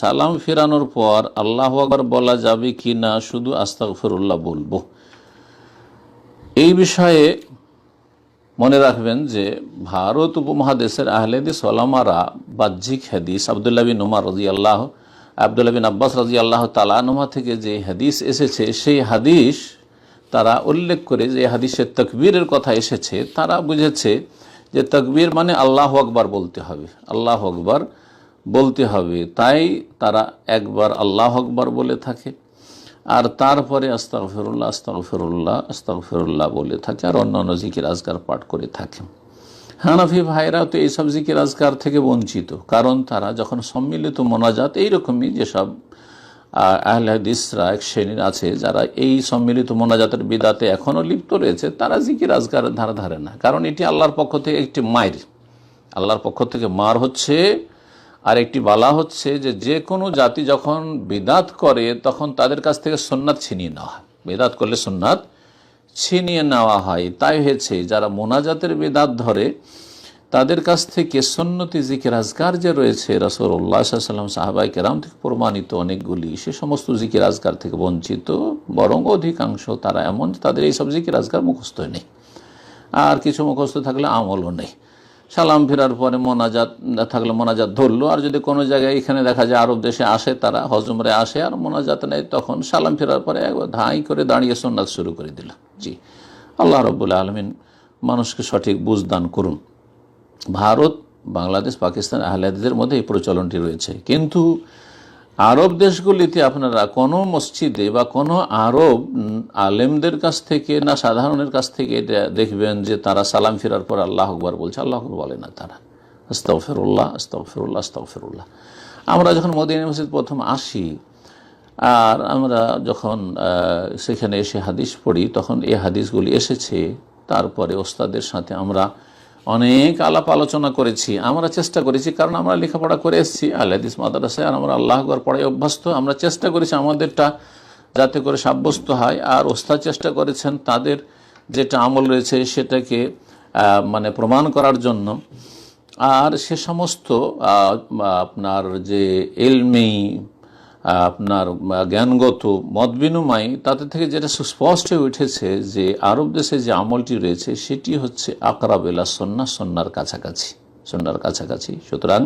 সালাম ফেরানোর পর আল্লাহ আকবার বলা যাবে কি না শুধু আস্তাগফিরুল্লাহ বলব। এই বিষয়ে মনে রাখবেন যে ভারত উপমহাদেশের আহলেদিস ওলামারা বাহ্যিক হাদিস, আবদুল্লাহ বিন উমার রাজি আল্লাহ আবদুল্লাহ বিন আব্বাস রাজি আল্লাহ তালানুমা থেকে যে হাদিস এসেছে, সেই হাদিস তারা উল্লেখ করে যে হাদিসের তকবীরের কথা এসেছে, তারা বুঝেছে যে তকবীর মানে আল্লাহ আকবার বলতে হবে। আল্লাহ আকবার বলতে হবে, তাই তারা একবার আল্লাহ আকবার বলে থাকে। আর তারপরে আস্তাক ফেরুল্লাহ আস্তাক ফেরুল্লাহ আস্তাক ফেরুল্লাহ বলে থাকে আর অন্যান্য জিকির আজকার পাঠ করে থাকে। হানাফি ভাইরা তো এইসব জিকির আজকার থেকে বঞ্চিত, কারণ তারা যখন সম্মিলিত মোনাজাত, এইরকমই যেসব আহলে এক শ্রেণির আছে, যারা এই সম্মিলিত মোনাজাতের বিদাতে এখনও লিপ্ত রয়েছে, তারা জিকির আজকার ধারা ধারে না। কারণ এটি আল্লাহর পক্ষ থেকে একটি মায়ের, আল্লাহর পক্ষ থেকে মার হচ্ছে আর একটি বালা হচ্ছে যে যে কোনো জাতি যখন বিদাত করে, তখন তাদের কাছ থেকে সোননাথ ছিনিয়ে নেওয়া হয়। বেদাত করলে সোননাথ ছিনিয়ে নেওয়া হয়। তাই হয়েছে, যারা মোনাজাতের বেদাত ধরে, তাদের কাছ থেকে সন্নতি জিকির আজগার যে রয়েছে রসুল্লাহ সাল্লাম সাহাবাই কেরাম থেকে প্রমাণিত অনেকগুলি। সে সমস্ত জিকির আজগার থেকে বঞ্চিত, বরং অধিকাংশ তারা এমন তাদের এইসব জিকির আজগার মুখস্থ নেই। আর কিছু মুখস্থ থাকলে আমলও নেই। সালাম ফেরার পরে মোনাজাত থাকলে মোনাজাত ধরলো। আর যদি কোনো জায়গায় এখানে দেখা যায় আরব দেশে আসে, তারা হজমরে আসে আর মোনাজাত নেয়, তখন সালাম ফেরার পরে একবার ধাঁই করে দাঁড়িয়ে সন্ন্যাস শুরু করে দিল। জি। আল্লাহ রব্বুল্লা আলমিন মানুষকে সঠিক বুঝ দান করুন। ভারত, বাংলাদেশ, পাকিস্তান আহলাদিদের মধ্যে এই প্রচলনটি রয়েছে। কিন্তু আরব দেশগুলিতে আপনারা কোনো মসজিদে বা কোনো আরব আলেমদের কাছ থেকে না সাধারণের কাছ থেকে এটা দেখবেন যে তারা সালাম ফেরার পর আল্লাহ আকবর বলছে, আল্লাহ আকবর বলে না তারা। আস্তাফেরুল্লাহ আস্তাফেরুল্লাহ আস্তাফেরুল্লাহ আমরা যখন মদিনা মসজিদ প্রথম আসি, আর আমরা যখন সেখানে এসে হাদিস পড়ি, তখন এই হাদিসগুলি এসেছে। তারপরে ওস্তাদের সাথে আমরা অনেক আলাপ আলোচনা করেছি, আমরা চেষ্টা করেছি, কারণ আমরা লেখাপড়া করে এসেছি আল্লাদিস মাদারাসায়, আর আমরা আল্লাহ আকবর পড়াই অভ্যস্ত, আমরা চেষ্টা করেছি আমাদেরটা যাতে করে সাব্যস্ত হয়, আর ওস্তাদ চেষ্টা করেছেন তাদের যেটা আমল রয়েছে সেটাকে মানে প্রমাণ করার জন্য। আর সে সমস্ত আপনার যে এলমি আপনার জ্ঞানগত মত বিনিময়, তাতে থেকে যেটা সুস্পষ্ট হয়ে উঠেছে যে আরব দেশে যে আমলটি রয়েছে, সেটি হচ্ছে আকরাবেলা সন্না সন্ন্যার কাছাকাছি সন্ন্যার কাছাকাছি। সুতরাং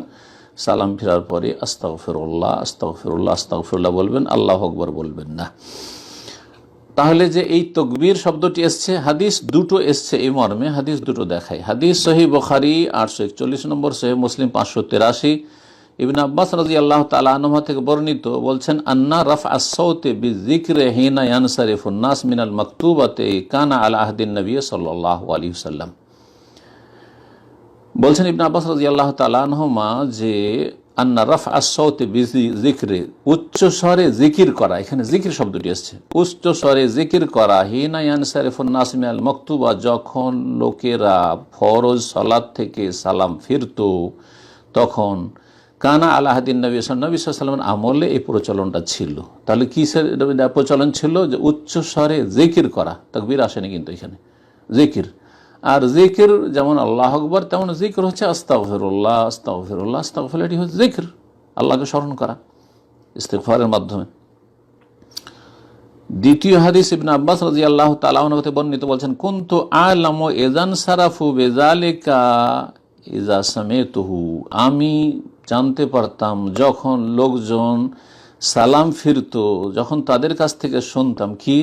সালাম ফেরার পরে আস্তাও ফেরুল্লাহ আস্তাও ফেরুল্লাহ আস্তাও ফেরুল্লাহ বলবেন, আল্লাহ আকবর বলবেন না। তাহলে যে এই তকবীর শব্দটি এসছে, হাদিস দুটো এসছে এই মর্মে, হাদিস দুটো দেখায়। হাদিস সহি বখারি আটশো একচল্লিশ নম্বর সহি মুসলিম পাঁচশো তেরাশি ইবিন আব্বাস রাজি আল্লাহ তালা থেকে বর্ণিত বলছেন, আন্না রফ আসৌতে বিজিক্রে হিনা ইয়ানসারিফুন্নাস মিনাল মকতুবাতে কানা আল আহদিন নবী সাল্লাহ আলী সাল্লাম বলছেন ইবিন আব্বাস রাজি আল্লাহ তালানহমা যে, আন্না রফ আসৌতে জিক্রে উচ্চ স্বরে জিকির করা। এখানে জিকির শব্দটি আসছে। উচ্চ স্বরে জিকির করা, হিনা ইয়ানসারিফুন্নাস মিনাল মকতুবা, যখন লোকেরা ফরজ সলাদ থেকে সালাম ফিরত, তখন কানা আলাহাদিন নবী নবী সাল্লামের আমলে এই প্রচলনটা ছিল। তাহলে কিসের প্রচলন ছিল যে উচ্চ স্বরে জেকির করা, তকবির আসেনি কিন্তু এখানে। জেকির। আর জিকির যেমন আল্লাহ আকবর, তেমন জিকির হচ্ছে আস্তাফিরুল্লাহ আস্তাফিরুল্লাহ আস্তাফির এটি হচ্ছে জিকির, আল্লাহকে স্মরণ করা ইস্তেফারের মাধ্যমে। দ্বিতীয় হাদিস ইবিন আব্বাস রাজি আল্লাহ তালাহতে বর্ণিত বলছেন, কুন্তু আলম এজান সারাফু বেজালিকা ইজা সামেতহু। আমি জানতে পারতাম, যখন লোকজন সালাম ফিরত, যখন তাদের কাছ থেকে শুনতাম কি?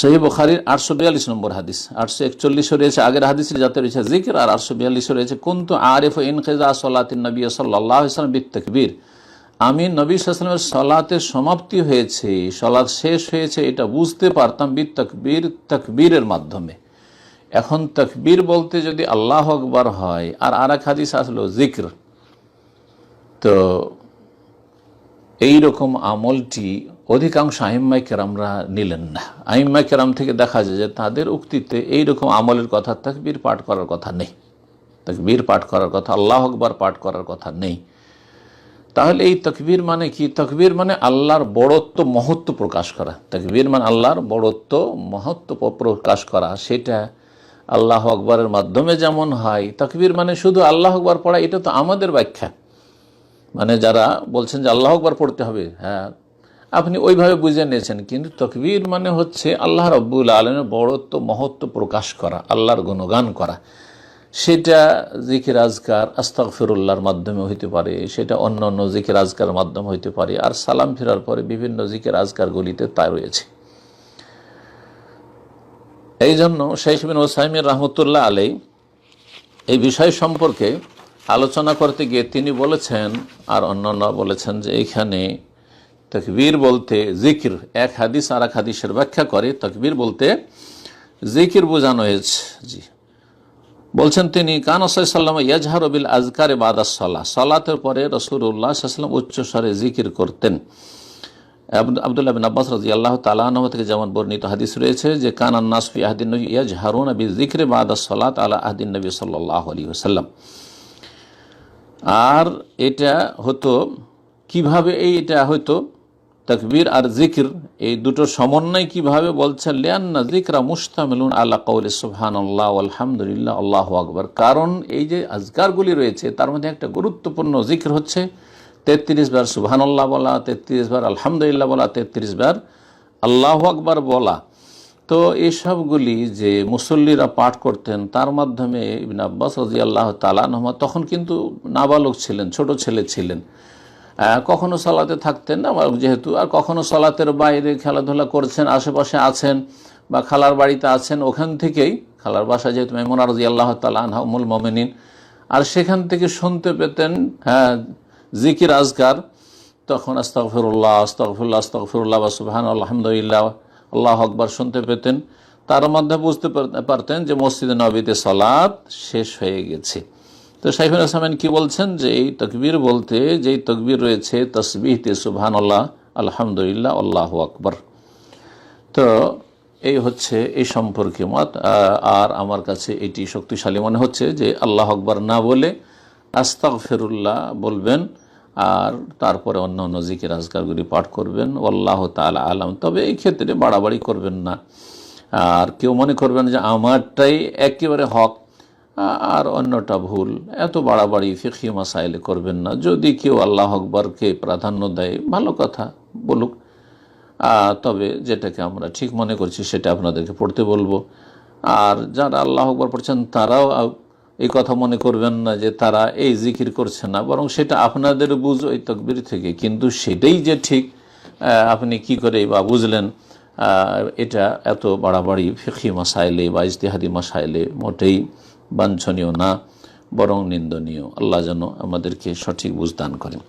সেই বখারির আটশো বিয়াল্লিশ নম্বর হাদিস। আটশো একচল্লিশও রয়েছে, আগের হাদিসের যাতে রয়েছে জিকির, আর আটশো বিয়াল্লিশও রয়েছে, কিন্তু আরেফ ইনখেজা সাল্লাতিন নবী সাল্লাহ ইসলাম বিত্তকবীর। আমি নবী সাল্লামের সলাতের সমাপ্তি হয়েছে সলাৎ শেষ হয়েছে, এটা বুঝতে পারতাম বিত তকবীর তকবীরের মাধ্যমে। এখন তকবীর বলতে যদি আল্লাহ আকবর হয়, আর আর এক হাদিস আসলো, জিক্র। তো এই রকম আমলটি অধিকাংশ আহিম্মাই কেরামরা নিলেন না। আহিম্মাই কেরাম থেকে দেখা যায় যে তাদের উক্তিতে এই রকম আমলের কথা তকবীর পাঠ করার কথা নেই। তকবীর পাঠ করার কথা, আল্লাহ আকবর পাঠ করার কথা নেই। তাহলে এই তকবীর মানে কি? তকবীর মানে আল্লাহর বড়ত্ব, মহত্ব প্রকাশ করা। তকবীর মানে আল্লাহর বড়ত্ব, মহত্ব প্রকাশ করা। সেটা আল্লাহ আকবরের মাধ্যমে যেমন হয়, তকবির মানে শুধু আল্লাহ আকবর পড়া, এটা তো আমাদের ব্যাখ্যা। মানে যারা বলছেন যে আল্লাহ আকবার পড়তে হবে হ্যাঁ আপনি ওইভাবে বুঝে নিয়েছেন, কিন্তু তকবীর মানে হচ্ছে আল্লাহ রব্বুল আলমের বড়ত্ব, মহত্ব প্রকাশ করা, আল্লাহর গুণগান করা। সেটা জিকির আজকার আস্তাক ফিরুল্লাহর মাধ্যমে হইতে পারে, সেটা অন্য অন্য জিকির আজকার মাধ্যমে হইতে পারে, আর সালাম ফেরার পরে বিভিন্ন জিকির আজকারগুলিতে তা রয়েছে। এই জন্য শেখ বিন ওসাইমির রহমতুল্লাহ আলী এই বিষয় সম্পর্কে আলোচনা করতে গিয়ে তিনি বলেছেন আর অন্যান্য বলেছেন যে এইখানে তকবীর বলতে জিকির, এক হাদিস আর এক হাদিসের ব্যাখ্যা করে তকবীর বলতে জিকির বোঝানো হয়েছে। জি। বলছেন তিনি, কান সাল্লাম ইয়াজহার বিল আজকারে বাদাস সলা সলাতের পরে রসুল্লাহ উচ্চস্বরে জিকির করতেন। আব্দুল্লাহ বিন আব্বাস রাজি আল্লাহ তালাহ থেকে যেমন বর্ণিত হাদিস রয়েছে যে, কান আন্নাস ফি আহদিন নবী ইয়াজহারুন বি জিক্রে বাদাস সলাত আলা আহদিন নবী সাল্লাহ আলী ওসাল্লাম আর এটা হতো, কীভাবে এই এটা হতো? তকবীর আর জিকির, এই দুটো সমন্বয় কীভাবে বলছে? লিয়ান্না জিকরা মুস্তামিলুন আল্লাহ কৌলি সুবহান আল্লাহ আলহামদুলিল্লাহ আল্লাহ আকবর। কারণ এই যে আজগারগুলি রয়েছে, তার মধ্যে একটা গুরুত্বপূর্ণ জিকির হচ্ছে তেত্রিশ বার সুবহান আল্লাহ বলা, তেত্রিশ বার আলহামদুলিল্লাহ বলা, তেত্রিশ বার আল্লাহ আকবর বলা। তো এইসবগুলি যে মুসল্লিরা পাঠ করতেন, তার মাধ্যমে ইবিন আব্বাস রাজি আল্লাহ তালানহমা তখন কিন্তু নাবালক ছিলেন, ছোট ছেলে ছিলেন। কখনো সলাতে থাকতেন না যেহেতু আর কখনো সলাতের বাইরে খেলাধুলা করছেন, আশেপাশে আছেন বা খালার বাড়িতে আছেন, ওখান থেকেই খালার বাসা যেহেতু মেমন রাজি আল্লাহ তালানহা উমুল মমেনিন, আর সেখান থেকে শুনতে পেতেন হ্যাঁ জিকির আজকার, তখন আস্তফিরুল্লাহ আস্তফুল্লাহ আস্তফিরুল্লাহ বা সুবহান আলহামদুলিল্লাহ, আল্লাহ আকবর শুনতে পেতেন। তার মধ্যে বুঝতে পারতেন যে মসজিদে নবীতে সলাৎ শেষ হয়ে গেছে। তো সাইফুল আসলামেন কি বলছেন? যে এই তকবীর বলতে যেই তকবীর রয়েছে তসবিহতে সুবহান আল্লাহ আলহামদুলিল্লাহ, আল্লাহ আকবর। তো এই হচ্ছে এই সম্পর্কে মত আর আমার কাছে এটি শক্তিশালী মনে হচ্ছে যে আল্লাহ আকবর না বলে আস্তাক ফেরুল্লাহ বলবেন, আর তারপরে অন্য অন্য জিকির আজকারগুলি পাঠ করবেন। আল্লাহ তালা আলাম। তবে এই ক্ষেত্রে বাড়াবাড়ি করবেন না। আর কেউ মনে করবেন যে আমারটাই একেবারে হক, আর অন্যটা ভুল। এত বাড়াবাড়ি ফিকি মাসাইলে করবেন না। যদি কেউ আল্লাহ আকবরকে প্রাধান্য দেয়, ভালো কথা, বলুক। তবে যেটাকে আমরা ঠিক মনে করছি, সেটা আপনাদেরকে পড়তে বলব। আর যারা আল্লাহ আকবর পড়ছেন, তারাও এই কথা মনে করবেন না যে তারা এই জিকির করছে না, বরং সেটা আপনাদের বুঝ ওই তকবির থেকে। কিন্তু সেটাই যে ঠিক আপনি কি করে বা বুঝলেন এটা এত বাড়াবাড়ি ফিকি মাসাইলে বা ইজতিহাদি মাসাইলে মোটেই বাঞ্ছনীয় না, বরং নিন্দনীয়। আল্লাহ যেন আমাদেরকে সঠিক বুঝদান করেন।